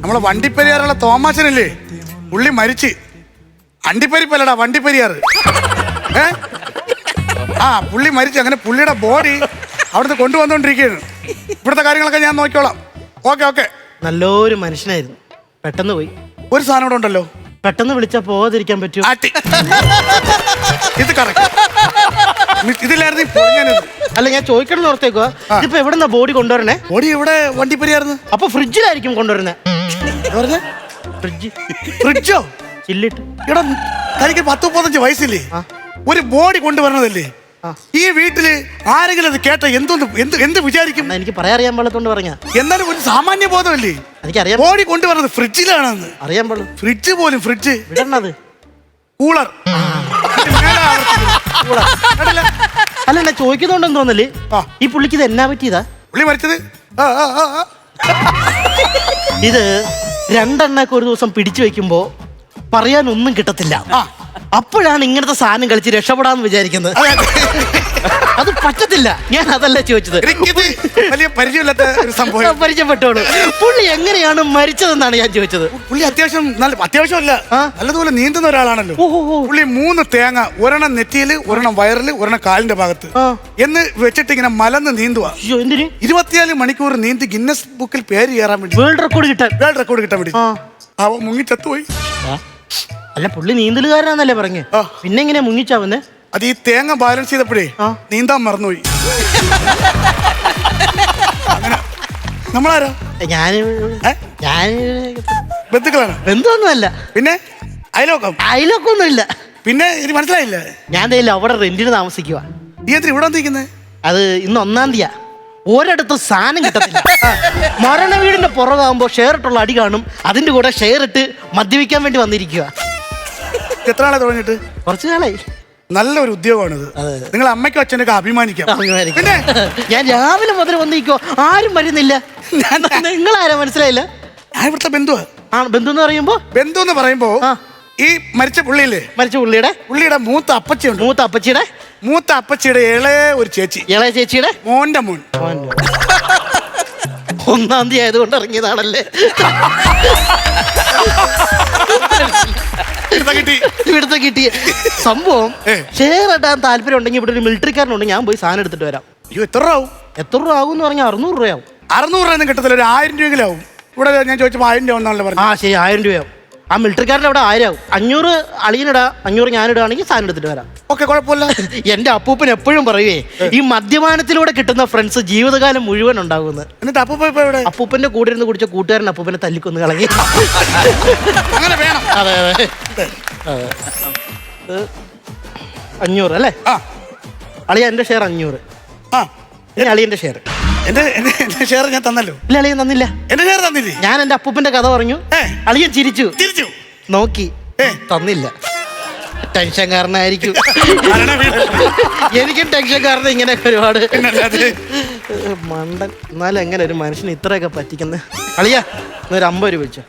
നമ്മളെ വണ്ടിപ്പെരിയാറുള്ള തോമാശനല്ലേ? പുള്ളി മരിച്ച്. അണ്ടിപ്പരിപ്പല്ലടാ വണ്ടിപ്പെരിയാറ്. ഏ? ആ പുള്ളി മരിച്ചു അങ്ങനെ പുള്ളിയുടെ ബോഡി അവിടുന്ന് കൊണ്ടുവന്നുകൊണ്ടിരിക്കുകയാണ് ഇവിടുത്തെ കാര്യങ്ങളൊക്കെ ഞാൻ നോക്കിക്കോളാം. Okay okay. നല്ലൊരു മനുഷ്യനായിരുന്നു. പെട്ടെന്ന് പോയി. ഒരു സാധനം ഇവിടെ ഉണ്ടല്ലോ. പെട്ടെന്ന് വിളിച്ചാ പോകാതിരിക്കാൻ പറ്റുമോ? ആട്ടി. ഇത് കറക്റ്റ് ഇതില്ലായിരുന്നു ഇപ്പോൾ പൊളിഞ്ഞത് അല്ല ഞാൻ ചോദിക്കണം എന്ന് ഇപ്പൊ എവിടെന്നാ ബോഡി കൊണ്ടുവരണേ? ബോഡി ഇവിടെ വണ്ടിപ്പെരിയാർന്ന് അപ്പൊ ഫ്രിഡ്ജിലായിരിക്കും കൊണ്ടുവരുന്നേ. പറഞ്ഞ? ഫ്രിഡ്ജ്. ഫ്രിഡ്ജോ? ചില്ലിട്ട്. എടാ തനിക്ക് പത്ത് മുപ്പത്തഞ്ച് വയസ്സില്ലേ? ആ. ഒരു ബോഡി കൊണ്ടുവരണതല്ലേ? ആ. ഈ വീട്ടിൽ ആരെങ്കിലും അത് കേട്ട എന്തോന്ന് എന്ത് എന്ത് വിചാരിക്കും? എന്നാ എനിക്ക് പറയാൻ പാടത്തോണ്ട് പറഞ്ഞ എന്നാലും ഒരു സാമാന്യ ബോധമല്ലേ? അറിയാം ബോഡി കൊണ്ടുവരുന്നത് ഫ്രിഡ്ജിലാണെന്ന്. അറിയാൻ പാടും ഫ്രിഡ്ജ് പോലും ഫ്രിഡ്ജ്. വിടണത്. കൂളർ. അല്ല എന്നെ ചോദിക്കുന്നുണ്ടെന്ന് തോന്നൽ. ആ. ഈ പുള്ളിക്ക് ഇത് എന്നാ പറ്റിയതാ? പുള്ളി മരിച്ചത്? ആ, ആ, ആ, ആ. ഇത് രണ്ടെണ്ണൊക്കെ ഒരു ദിവസം പിടിച്ചു വെക്കുമ്പോ പറയാനൊന്നും കിട്ടത്തില്ല. അപ്പോഴാണ് ഇങ്ങനത്തെ സാധനം കളിച്ച് രക്ഷപ്പെടാന്ന് വിചാരിക്കുന്നത്. അതെ, പറ്റത്തില്ല. ഞാൻ അതല്ല ചോദിച്ചത്. വലിയ പരിചയമില്ലാത്ത ഒരു സംഭവം. പരിചയപ്പെട്ടോളൂ. പുള്ളി എങ്ങനെയാണ് മരിച്ചതെന്നാണ് ഞാൻ ചോദിച്ചത്. പുള്ളി അത്യാവശ്യം നല്ല അത്യാവശ്യമല്ല. നല്ലതുപോലെ നീന്തുന്ന ഒരാളാണല്ലോ. പുള്ളി മൂന്ന് തേങ്ങ ഒരെണ്ണം നെറ്റിയിൽ ഒരെണ്ണം വയറിൽ ഒരെണ്ണം കാലിന്റെ ഭാഗത്ത്. എന്ന് വെച്ചിട്ട് ഇങ്ങനെ മലന്ന് നീന്തുവാ ഇരുപത്തിനാല് മണിക്കൂർ നീന്തി ഗിന്നസ് ബുക്കിൽ പേര് കയറാൻ വേണ്ടി. വേൾഡ് റെക്കോർഡ് കിട്ടാൻ. വേൾഡ് റെക്കോർഡ് കിട്ടാൻ വേണ്ടി. അവ അവൻ മുങ്ങി ചത്തുപോയി. അല്ല പുള്ളി നീന്തലുകാരനാന്നല്ലേ പറഞ്ഞു? ആ. പിന്നെ എങ്ങനെ മുങ്ങിച്ചാവുന്നേ അത് ഈ തേങ്ങ ബാലൻസ് ചെയ്തപ്പോഴേ ആ. നീന്താൻ മറന്നുപോയി. അങ്ങനെ. നമ്മളാരാ? ഞാൻ ഏ? ഞാൻ ബന്ധുക്കളാണ്. ബന്ധമൊന്നുമല്ല പിന്നെ അയലോക്കം. അയലൊക്കൊന്നുമില്ല. പിന്നെ ഇനി മനസ്സിലായില്ല? ഞാൻ ദേ അവിടെ റെന്റിന് താമസിക്കുക നീ എന്തിനാ ഇവിടെ വന്നിരിക്കുന്നത് അത് ഇന്ന് ഒന്നാം തീയതി ഒരിടത്ത് സാധനം കിട്ടത്തില്ല. മരണ വീടിന്റെ പുറകാകുമ്പോ ഷെയർ ഇട്ടുള്ള അടി കാണും. അതിന്റെ കൂടെ ഷെയർ ഇട്ട് മദ്യപിക്കാൻ വേണ്ടി വന്നിരിക്കുക എത്ര ആളെ തുടങ്ങിയിട്ട്? കുറച്ചു കാലായി നല്ലൊരു ഉദ്യോഗമാണിത്. നിങ്ങൾ അമ്മയ്ക്കും അച്ഛനൊക്കെ അഭിമാനിക്കാം. അഭിമാനിക്കാം. പിന്നെ? ഞാൻ രാവിലെ മുതൽ വന്നിരിക്കോ ആരും വരുന്നില്ല. നിങ്ങൾ ആരാ മനസ്സിലായില്ല. ഞാൻ ഇവിടുത്തെ ബന്ധുവാ. ആ ബന്ധു എന്ന് പറയുമ്പോ? ബന്ധു എന്ന് പറയുമ്പോ ഈ മരിച്ച പുള്ളിയില്ലേ? മരിച്ച പുള്ളിയുടെ? പുള്ളിയുടെ മൂത്ത അപ്പച്ചിയുണ്ട്. മൂത്ത അപ്പച്ചിയുടെ? മൂത്ത അപ്പച്ചിയുടെ ഇളയ ഒരു ചേച്ചി. ഇളയ ചേച്ചിയുടെ? മോന്റെ മോൻ. ഒന്നാം തീയതി ആയതുകൊണ്ട് ഇറങ്ങിയതാണല്ലേ? കിട്ടി. ഇവിടുത്തെ സംഭവം. ഷെയർ ഇടാൻ താല്പര്യം ഉണ്ടെങ്കിൽ ഇവിടെ ഒരു മിലിറ്ററിക്കാരനുണ്ട് ഞാൻ പോയി സാധനം എടുത്തിട്ട് വരാം. അയ്യോ എത്ര രൂപ ആവും എത്ര രൂപ ആകും എന്ന് പറഞ്ഞാൽ അറുന്നൂറ് രൂപയാവും. അറുന്നൂറ് രൂപ കിട്ടത്തില്ല. ഒരു ആയിരം രൂപയെങ്കിലും ആവും. ഇവിടെ ഞാൻ ചോദിച്ചപ്പോൾ ആയിരം രൂപ ആ ശരി ആയിരം രൂപയാവും. ആ മിലിറ്ററിക്കാരന്റെ അവിടെ ആരാകും അഞ്ഞൂറ് അളിയനിടാ അഞ്ഞൂറ് ഞാനിടുകയാണെങ്കിൽ സാധനം എടുത്തിട്ട് വരാം. ഓക്കെ കുഴപ്പമില്ല. എന്റെ അപ്പൂപ്പൻ എപ്പോഴും പറയുവേ ഈ മദ്യപാനത്തിലൂടെ കിട്ടുന്ന ഫ്രണ്ട്സ് ജീവിതകാലം മുഴുവൻ ഉണ്ടാകുമെന്ന്. എന്നിട്ട് അപ്പൂപ്പ ഇപ്പൊ അപ്പൂപ്പന്റെ കൂടെ ഇരുന്ന് കുടിച്ച കൂട്ടുകാരൻ അപ്പൂപ്പനെ തല്ലിക്കൊന്ന് കളഞ്ഞു. അങ്ങനെ വേണം. അതെ അതെ. ഇത് അഞ്ഞൂറ് അല്ലേ? ആ. അളിയ എന്റെ ഷെയർ അഞ്ഞൂറ്. ആ. ഇനി അളിയന്റെ ഷെയർ എന്റെ എന്റെ എന്റെ ഷെയർ ഞാൻ തന്നല്ലോ. ഇല്ല അളിയൻ തന്നില്ല. എന്റെ ഷെയർ തന്നില്ലേ? ഞാൻ എന്റെ അപ്പൂപ്പന്റെ കഥ പറഞ്ഞു. ഏ. അളിയൻ ചിരിച്ചു. തിരിച്ചു നോക്കി. ഏ. തന്നില്ല. ടെൻഷൻ കാരണമായിരിക്കും മരണ വീട്. എനിക്കും ടെൻഷൻ കാരണം ഇങ്ങനെ ഒരുപാട്. പിന്നല്ലാതെ. ഏ, മണ്ടൻ. എന്നാലും എങ്ങനെ ഒരു മനുഷ്യന് ഇത്രയൊക്കെ പറ്റിക്കുന്നത്? അളിയ ഒരു അമ്പത് രൂപ വെച്ചോ.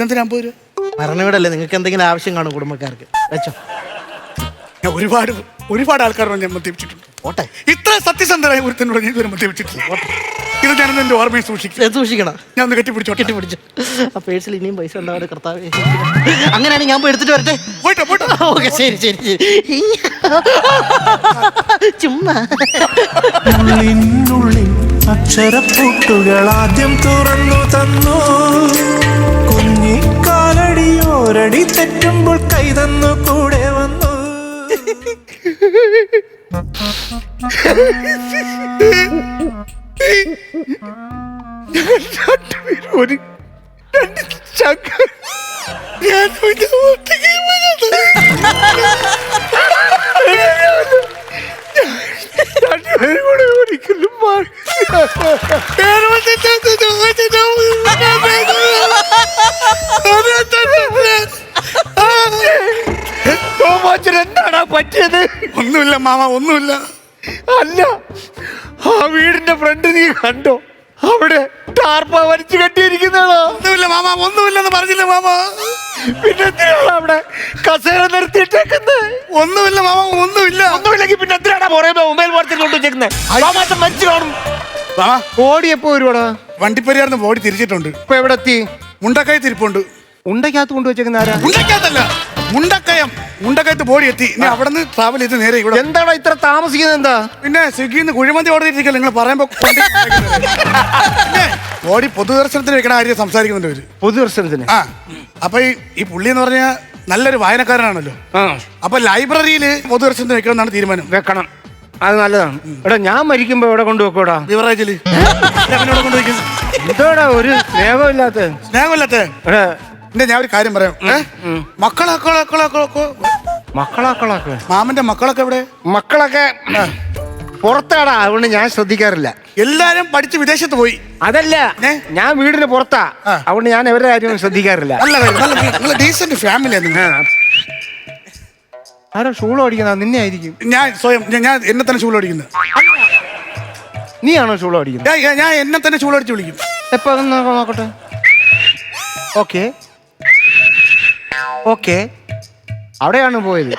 എന്തിനാ അമ്പത് രൂപ? മരണവീടല്ലേ നിങ്ങൾക്ക് എന്തെങ്കിലും ആവശ്യം കാണും കുടുംബക്കാർക്ക്. വെച്ചോ. ഞാൻ ഒരുപാട് ഒരുപാട് ആൾക്കാരോട് ഞാൻ മദ്യപിച്ചിട്ടുണ്ട്. ഓട്ടെ. ഇത്ര സത്യസന്ധരായ ഒരുത്തനോട് ഞാൻ ഇതുവരെ മദ്യപിച്ചിട്ടില്ല. ഇത് ഞാൻ എന്റെ ഓർമ്മയിൽ സൂക്ഷിക്കും. ഏ, സൂക്ഷിക്കണം. ഞാൻ ഒന്ന് കെട്ടിപ്പിടിച്ചോട്ടെ. കെട്ടിപ്പിടിച്ചു. ആ പേഴ്സിൽ ഇനിയും പൈസ ഉണ്ടാവും കർത്താവ്? അങ്ങനെയാണെങ്കിൽ ഞാൻ പോയി എടുത്തിട്ട് വരട്ടെ? പോയിട്ടോ പോയിട്ടോ. ഓക്കെ ശരി ശരി ശരി. ചുമ്മാ. ഉള്ളിനുള്ളിൽ അക്ഷരപ്പൂട്ടുകൾ ആദ്യം തുറന്നു തന്നു. കുഞ്ഞിക്കാലടിയോരടി തെറ്റുമ്പോൾ കൈതന്നു കൂടെ വന്നു. രണ്ടുപേരും ഒരു രണ്ട് ചങ്ക ഞാൻ ഒറ്റയ്ക്ക്. രണ്ടുപേരും കൂടെ ഒരിക്കലും ചോദിച്ചിട്ട് എന്താടാ പറ്റിയത് ഒന്നുമില്ല മാമ ഒന്നുമില്ല. അല്ല ആ വീടിന്റെ ഫ്രണ്ട് നീ കണ്ടോ? അവിടെ ടാർപ്പ വലിച്ചു കെട്ടിയിരിക്കുന്നതാണോ? ഒന്നുമില്ല മാമ ഒന്നുമില്ലെന്ന് പറഞ്ഞില്ല മാമ. പിന്നെ എന്തിനാണ് അവിടെ കസേര നിർത്തിയിട്ടേക്കുന്നത് ഒന്നുമില്ല മാമ ഒന്നുമില്ല. ഒന്നുമില്ലെങ്കിൽ പിന്നെ എന്തിനാണ് പുറമെ മൊബൈൽ വാർത്തയിൽ കൊണ്ട് വെച്ചേക്കുന്നത് മാസം മരിച്ചു കാണും. മാമ. ഓടി എപ്പോ വണ്ടിപ്പരിയാർന്ന് ബോഡി തിരിച്ചിട്ടുണ്ട്. ഇപ്പൊ എവിടെ എത്തി മുണ്ടക്കയത്ത് തിരിപ്പുണ്ട് ഉണ്ടക്കകത്ത് കൊണ്ടുവച്ചേക്കുന്ന ആരാ? മുണ്ടക്കയത്തല്ല. മുണ്ടക്കയം. ഉണ്ടക്കയത്ത് ബോഡി എത്തി ഇനി അവിടെ നിന്ന് ട്രാവൽ ചെയ്ത് നേരെ ഇവിടെ. എന്താണ് ഇത്ര താമസിക്കുന്നത് എന്താ? പിന്നെ സ്വിഗ്ഗിയിൽ നിന്ന് കുഴിമന്തി ഓർഡർ ചെയ്തിരിക്കല്ലോ നിങ്ങൾ പറയുമ്പോ കൊണ്ട് പിന്നെ ബോഡി പൊതുദർശനത്തിന് വെക്കണ കാര്യം സംസാരിക്കുന്നുണ്ട് അവർ പൊതുദർശനത്തിന്? ആ. അപ്പൊ ഈ ഈ പുള്ളി എന്ന് പറഞ്ഞാൽ നല്ലൊരു വായനക്കാരനാണല്ലോ. ആ. അപ്പൊ ലൈബ്രറിയിൽ പൊതുദർശനത്തിന് വെക്കണമെന്നാണ് തീരുമാനം. വെക്കണം. അത് നല്ലതാണ്. എടാ ഞാൻ മരിക്കുമ്പോ എവിടെ കൊണ്ടുവെക്കോടാ? ബിവറേജിൽ. എന്തോടാ ഒരു സ്നേഹമില്ലാത്ത? സ്നേഹമല്ലത്തെ? എടാ പിന്നെ ഞാൻ ഒരു കാര്യം പറയാം. ഏ? മക്കളൊക്കെ മക്കളൊക്കെ മാമന്റെ മക്കളൊക്കെ എവിടെ? മക്കളൊക്കെ പുറത്താടാ അതുകൊണ്ട് ഞാൻ ശ്രദ്ധിക്കാറില്ല. എല്ലാരും പഠിച്ച് വിദേശത്ത് പോയി. അതല്ല ഏ? ഞാൻ വീടിന് പുറത്താ. ആ. അതുകൊണ്ട് ഞാൻ അവരുടെ കാര്യം ശ്രദ്ധിക്കാറില്ല. നല്ല കാര്യം നല്ല നല്ല ഡീസന്റ് നിങ്ങൾ. ആരോ ഷൂൾ ഓടിക്കുന്ന നിന്നെ ആയിരിക്കും. ഞാൻ സ്വയം ഞാൻ- ഞാൻ എന്നെ തന്നെ ചൂട് അടിക്കുന്നത് നീയാണോ ഷൂൾ ഓടിക്കുന്നത്? ഞാൻ ഞാൻ എന്നെ തന്നെ ചൂട് അടിച്ച് വിളിക്കും എപ്പോ അതൊന്ന് നോക്കട്ടെ. ഓക്കെ. ഓക്കെ. അവിടെയാണ് പോയത്.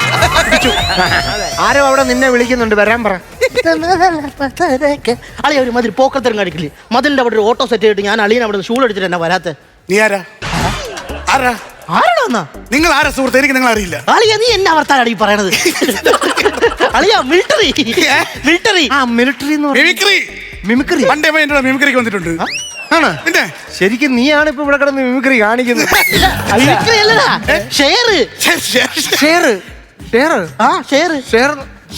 ആരോ അവിടെ നിന്നെ വിളിക്കുന്നുണ്ട്. വരാൻ പറ. അളിയ ഒരു മതിൽ പോക്കത്തരം കാണിക്കില്ലേ? മതിലിന്റെ അവിടെ ഒരു ഓട്ടോ സെറ്റ് ചെയ്തിട്ട് ഞാൻ അളിയൻ അവിടെ ഷൂൾ അടിച്ചിട്ട് എന്നാ വരാത്തെ. നീ ആരാ? ആരാ? ആരാണോന്നാ എന്നാ നിങ്ങൾ ആരാ സുഹൃത്ത്? എനിക്ക് നിങ്ങൾ അറിയില്ല. അളിയ നീ എന്നാ വർത്താനാണ് ഈ പറയണത്? അളിയ മിലിറ്ററി മിലിറ്ററി ആ മിലിറ്ററി എന്ന് പറഞ്ഞു മിമിക്രി മിമിക്രി? പണ്ടേ എന്നോട് മിമിക്രിക്ക് വന്നിട്ടുണ്ട്. ആണ്? പിന്നെ ശരിക്കും നീയാണ് ഇപ്പൊ ഇവിടെ കിടന്ന് മിമിക്രി കാണിക്കുന്നത്. മിമിക്രി അല്ലടാ. ഷെയർ ഷെയർ ഷെയർ ആ share share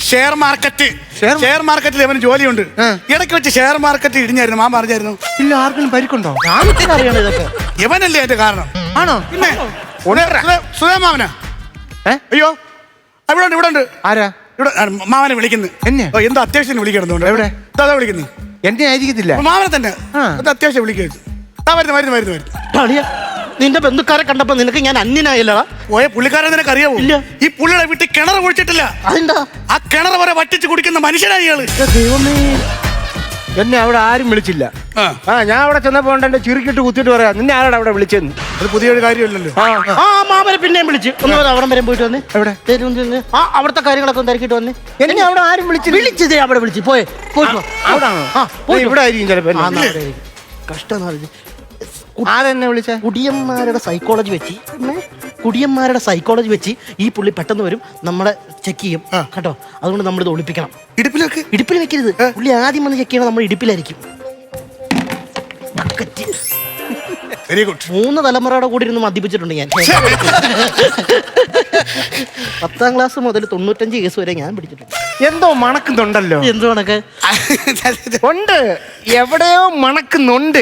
share market. Share മാർക്കറ്റിൽ അവന് ജോലിയുണ്ട്. ഇടയ്ക്ക് വെച്ച് ഷെയർ മാർക്കറ്റ് ഇടിഞ്ഞായിരുന്നു. മാം പറഞ്ഞായിരുന്നു. ഇല്ല ആർക്കും പരിക്കുണ്ടോ? ഇതൊക്കെ. ഇവനല്ലേ അതിന്റെ കാരണം. ആണോ? പിന്നെ. സുധേമാവനാ ഏ? അയ്യോ. അവിടെ ഉണ്ട് ഇവിടെ ഉണ്ട്. ആരാ? ഇവിടെ മാവനെ മാമനെ വിളിക്കുന്നു. എന്നെ? എന്താ എന്തോ അത്യാവശ്യം വിളിക്കണം എവിടെ? വിളിക്കുന്നു. എന്നെ ആയിരിക്കത്തില്ല മാമനെ തന്നെ. ആ. അത് അത്യാവശ്യം വിളിക്കുന്നു ആ വരുന്നു വരുന്നു വരുന്നു വരുന്നു. അളിയ നിന്റെ ബന്ധുക്കാരെ കണ്ടപ്പോ നിനക്ക് ഞാൻ അന്യനായില്ലടാ. പോയ പുള്ളിക്കാരൻ നിനക്ക് അറിയാവോ? ഇല്ല. ഈ പുള്ളിയുടെ വീട്ടിൽ കിണർ കുഴിച്ചിട്ടില്ല. അതെന്താ? ആ കിണർ വരെ വറ്റിച്ച് കുടിക്കുന്ന മനുഷ്യനായി ഇയാൾ. ദൈവമേ. എന്നെ അവിടെ ആരും വിളിച്ചില്ല. ആ. ആ ഞാൻ അവിടെ ചെന്നപ്പോ ഉണ്ട് എന്റെ ചുരുക്കിട്ട് കുത്തിട്ട് പറയാം നിന്നെ ആരാണ് അവിടെ വിളിച്ചെന്ന് അത് പുതിയൊരു കാര്യമല്ലല്ലോ. ആ. ആ മാമനെ പിന്നെയും വിളിച്ച്. ഒന്ന് വരെ അവിടം വരെ പോയിട്ട് വന്ന്. എവിടെ? ആ അവിടുത്തെ കാര്യങ്ങളൊക്കെ ഒന്ന് തിരക്കിട്ട് വന്ന്. എന്നെ അവിടെ ആരും വിളിച്ചില്ല. വിളിച്ചതേ അവിടെ വിളിച്ച്. പോയെ പോയിട്ട് വാ. അവിടാണോ? ആ പോയിട്ട് ഇവിടെ ആയിരിക്കും ചിലപ്പോ എന്നെ. കഷ്ടം. ആരെന്നെ വിളിച്ചേ? കുടിയന്മാരുടെ സൈക്കോളജി വെച്ച്. കുടിയന്മാരുടെ സൈക്കോളജി വെച്ച് ഈ പുള്ളി പെട്ടെന്ന് വരും നമ്മളെ ചെക്ക് ചെയ്യും കേട്ടോ? അതുകൊണ്ട് നമ്മളിത് ഒളിപ്പിക്കണം. ഇടുപ്പിലൊക്കെ ഇടുപ്പിൽ വെക്കരുത്. പുള്ളി ആദ്യം വന്ന് ചെക്ക് ചെയ്യണം നമ്മൾ ഇടുപ്പിലായിരിക്കും. വെരി ഗുഡ് മൂന്ന് തലമുറയുടെ കൂടി ഇരുന്ന് മദ്യപിച്ചിട്ടുണ്ട് ഞാൻ. പത്താം ക്ലാസ് മുതൽ തൊണ്ണൂറ്റഞ്ച് കേസ് വരെ ഞാൻ പിടിച്ചിട്ടുണ്ട്. എന്തോ മണക്കുന്നുണ്ടല്ലോ. എന്ത് കണക്ക് ഉണ്ട്. എവിടെയോ മണക്കുന്നുണ്ട്.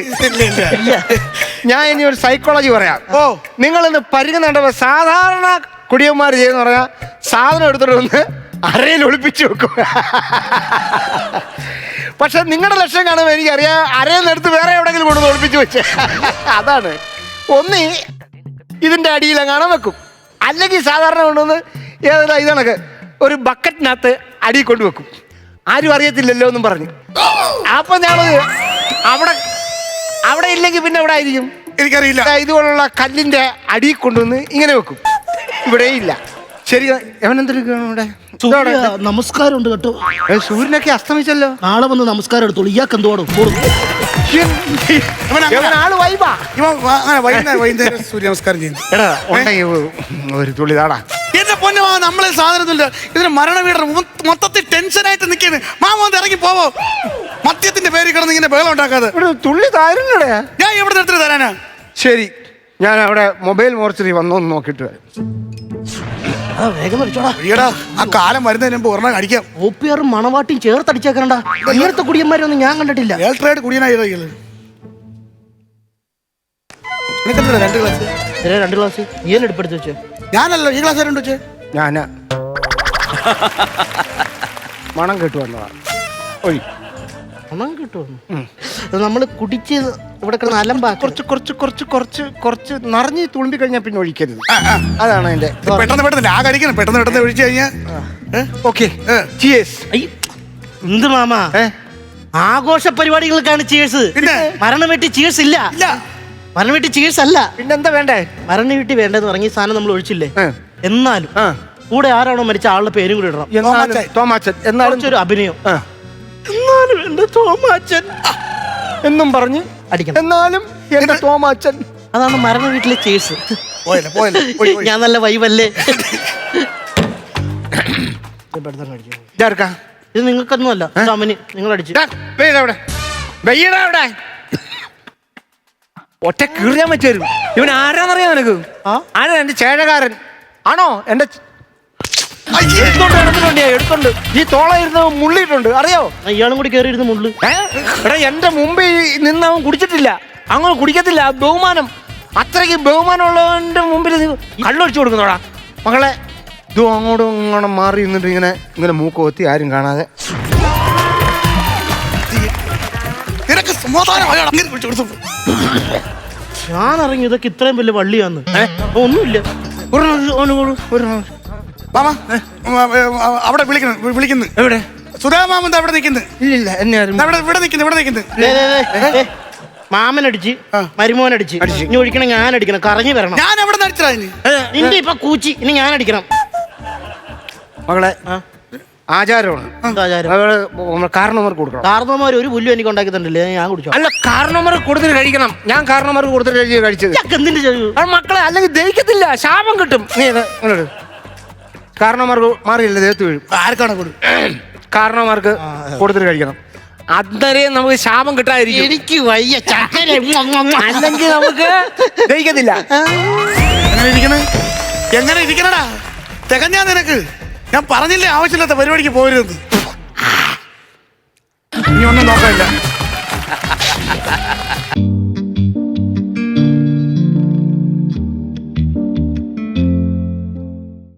ഞാൻ ഇനി ഒരു സൈക്കോളജി പറയാം. ഓ നിങ്ങൾ ഇന്ന് പരിഗണന സാധാരണ കുടിയന്മാർ ചെയ്യുന്ന പറയാ സാധനം എടുത്തിട്ട് വന്ന് അരയിൽ ഒളിപ്പിച്ചു വെക്കും. പക്ഷെ നിങ്ങളുടെ ലക്ഷ്യം കാണുമ്പോൾ എനിക്കറിയാം അരയിൽ എടുത്ത് വേറെ എവിടെയെങ്കിലും കൊണ്ടുവന്ന് ഒളിപ്പിച്ചു വെച്ചേ. അതാണ്. ഒന്ന് ഇതിന്റെ അടിയിലെങ്ങാണ് വെക്കും അല്ലെങ്കിൽ സാധാരണ കൊണ്ടുവന്ന് ഏതാ ഇതണക്ക് ഒരു ബക്കറ്റിനകത്ത് അടി കൊണ്ടുവെക്കും. ആരും അറിയത്തില്ലല്ലോ എന്നും പറഞ്ഞു. അപ്പൊ ഞാൻ അവിടെ അവിടെ ഇല്ലെങ്കിൽ പിന്നെ അവിടെ ആയിരിക്കും? എനിക്കറിയില്ല. ഇതുപോലുള്ള കല്ലിന്റെ അടി കൊണ്ടുവന്ന് ഇങ്ങനെ വെക്കും. ഇവിടെ ഇല്ല. ശരി ഇവിടെ? നമസ്കാരം ഉണ്ട് കേട്ടോ. സൂര്യനൊക്കെ അസ്തമിച്ചല്ലോ. നാളെ വന്ന് നമസ്കാരം എടുത്തോളൂ. ഇയാൾക്ക് എന്തോടും ആൾ വൈബാ ഇവൻ അങ്ങനെ വൈകുന്നേരം വൈകുന്നേരം സൂര്യ നമസ്കാരം ചെയ്യുന്നു. എടാ ഉണ്ടെങ്കിൽ ഒരു തുള്ളി താടാ. എന്റെ പൊന്നു മാമ നമ്മളെ സാധനത്തില്ല ഇതിന് മരണ വീടർ മൊത്തത്തിൽ ടെൻഷനായിട്ട് നിൽക്കുന്നു മാമ ഒന്ന് ഇറങ്ങി പോവോ? മദ്യത്തിന്റെ പേര് കിടന്ന് ഇങ്ങനെ ബഹളം ഉണ്ടാക്കാതെ. ഇവിടെ തുള്ളി താരുന്നടേ ഞാൻ എവിടെ എടുത്തിട്ട് തരാനാ. ശരി. ഞാൻ അവിടെ മൊബൈൽ മോർച്ചറി വന്നോന്ന് നോക്കിയിട്ട് വരാം. വേഗം ആ കാലം വരുന്നതിന് മുമ്പ് ഒരെണ്ണം അടിക്കാം. ഒപ്പിയാറും മണവാട്ടിയും ചേർത്തടിച്ചേക്കണ്ട. ഇങ്ങനത്തെ കുടിയന്മാരൊന്നും ഞാൻ കണ്ടിട്ടില്ല. ഏൾ ട്രേഡ് കുടിയനായി ഇയാൾ? നിനക്കെന്താ രണ്ട് ഗ്ലാസ് ഇതേ രണ്ട് എടുപ്പെടുത്ത് വെച്ചേ. ഞാനല്ല ഈ ഗ്ലാസ് രണ്ട് വെച്ചേ? ഞാനാ. മണം കേട്ടു വന്നതാ ഒഴി പണം കിട്ടും നമ്മൾ കുടിച്ച് ഇവിടെ കിടന്ന് അലമ്പാക്കും കുറച്ച് കുറച്ച് കുറച്ച് കുറച്ച് കുറച്ച് നിറഞ്ഞ് തുളുമ്പി കഴിഞ്ഞാൽ പിന്നെ ഒഴിക്കരുത്. അതാണ് അതിന്റെ പെട്ടെന്ന് പെട്ടെന്ന് ആ കഴിക്കണം പെട്ടെന്ന് പെട്ടെന്ന് ഒഴിച്ചു കഴിഞ്ഞാൽ ഓക്കെ. എന്ത് മാമ? ആഘോഷ പരിപാടികൾക്കാണ് ചീഴ്സ് മരണം വെട്ടി ചീഴ്സ് ഇല്ല. മരണം വെട്ടി ചീഴ്സ് അല്ല. പിന്നെന്താ വേണ്ടേ? മരണം വീട്ടി വേണ്ടെന്ന് പറഞ്ഞ സാധനം നമ്മൾ ഒഴിച്ചില്ലേ? എന്നാലും കൂടെ ആരാണോ മരിച്ച ആളുടെ പേരും കൂടി ഇടണം. എന്നാലും തോമാച്ചൻ. തോമാച്ചൻ. എന്നാലും കുറച്ചൊരു അഭിനയം. എന്നാലും എന്റെ തോമാച്ചൻ? എന്നും പറഞ്ഞ് അടിക്കണം. എന്നാലും എന്റെ തോമാച്ചൻ അതാണ് മരണ വീട്ടിലെ ചേഴ്സ് പോയല്ലേ പോയല്ലേ. പോയി, പോയി. ഞാൻ നല്ല വൈവല്ലേ? ഇത് നിങ്ങൾക്കൊന്നും അല്ല അമ്മന് നിങ്ങൾ അടിച്ചു. ഇതാ, വെയ്യടാ അവിടെ വെയ്യടാ അവിടെ. ഒറ്റ കീറിയാൻ പറ്റുമായിരുന്നു ഇവൻ ആരാന്നറിയാം നിനക്ക്? ആ? ആരാ എന്റെ ചേഴകാരൻ ആണോ? എന്റെ. എടുത്തോണ്ട് എടുത്തുണ്ട്. ഈ തോള ഇരുന്ന് മുള്ളിയിട്ടുണ്ട്. അറിയോ ഇയാളും കൂടി കയറി ഇരുന്ന് മുള്ളു. എടാ എന്റെ മുമ്പിൽ നിന്ന് അവൻ കുടിച്ചിട്ടില്ല. അങ്ങനെ കുടിക്കത്തില്ല ബഹുമാനം. അത്രയ്ക്ക് ബഹുമാനമുള്ളവന്റെ മുമ്പിൽ കള്ളൊഴിച്ചു കൊടുക്കുന്നോടാ. മകളെ ഇതും അങ്ങോട്ടും ഇങ്ങോട്ടും മാറി നിന്നിട്ട് ഇങ്ങനെ ഇങ്ങനെ മൂക്ക് കൊത്തി ആരും കാണാതെ. നിനക്ക് ഞാൻ ഇറങ്ങി ഇതൊക്കെ ഇത്രയും വലിയ വള്ളിയാന്ന്. ഒന്നുമില്ല. ഒരു ഒരു. മാമ അവിടെ വിളിക്കുന്നു വിളിക്കുന്നു. എവിടെ? സുധാമാമൻ അവിടെ നിൽക്കുന്നു. ഇല്ലില്ല എന്നെ ആരും ഇവിടെ ഇവിടെ നിൽക്കുന്നു ഇവിടെ നിൽക്കുന്നു. മാമൻ അടിച്ച് മരുമോൻ അടിച്ച് മാമനടിച്ച് മരുമോനടിച്ച്. ഇനി ഒഴിക്കണം ഞാൻ അടിക്കണം കറങ്ങി വരണം. ഞാൻ എവിടെ നടിച്ചതാ ഇനി? നിന്റെ ഇപ്പൊ കൂച്ചി ഇനി ഞാൻ അടിക്കണം മകളെ ആചാരമാണ്. ആചാരം? അവൾ കാരണവർക്ക് കൊടുക്കണം. കാർന്നോമാര് ഒരു പുല്ലും എനിക്ക് ഉണ്ടാക്കി തന്നില്ലേ ഞാൻ കുടിച്ചു? അല്ല കാരണവർക്ക് കൊടുത്തിട്ട് കഴിക്കണം. ഞാൻ കാരണവർക്ക് കൊടുത്തിട്ട് കഴിച്ച് കഴിച്ചത്. എന്തിന്റെ മക്കളെ അല്ലെങ്കിൽ ദഹിക്കത്തില്ല ശാപം കിട്ടും. നീ കാരണവർക്ക് മാറിയില്ല ദേഹത്ത് വീഴും. ആർക്കാണ് കൊടു കാരണവർക്ക് കൊടുത്തിട്ട് കഴിക്കണം. അന്നേരം നമുക്ക് ശാപം കിട്ടാതിരിക്കും. എനിക്ക് വയ്യ ചക്കര അല്ലെങ്കിൽ നമുക്ക് ദഹിക്കത്തില്ല. എങ്ങനെ ഇരിക്കണേ? എങ്ങനെ ഇരിക്കണടാ? തികഞ്ഞാ നിനക്ക്. ഞാൻ പറഞ്ഞില്ലേ ആവശ്യമില്ലാത്ത പരിപാടിക്ക് പോരുന്നത് ഇനി ഒന്നും നോക്കാനില്ല.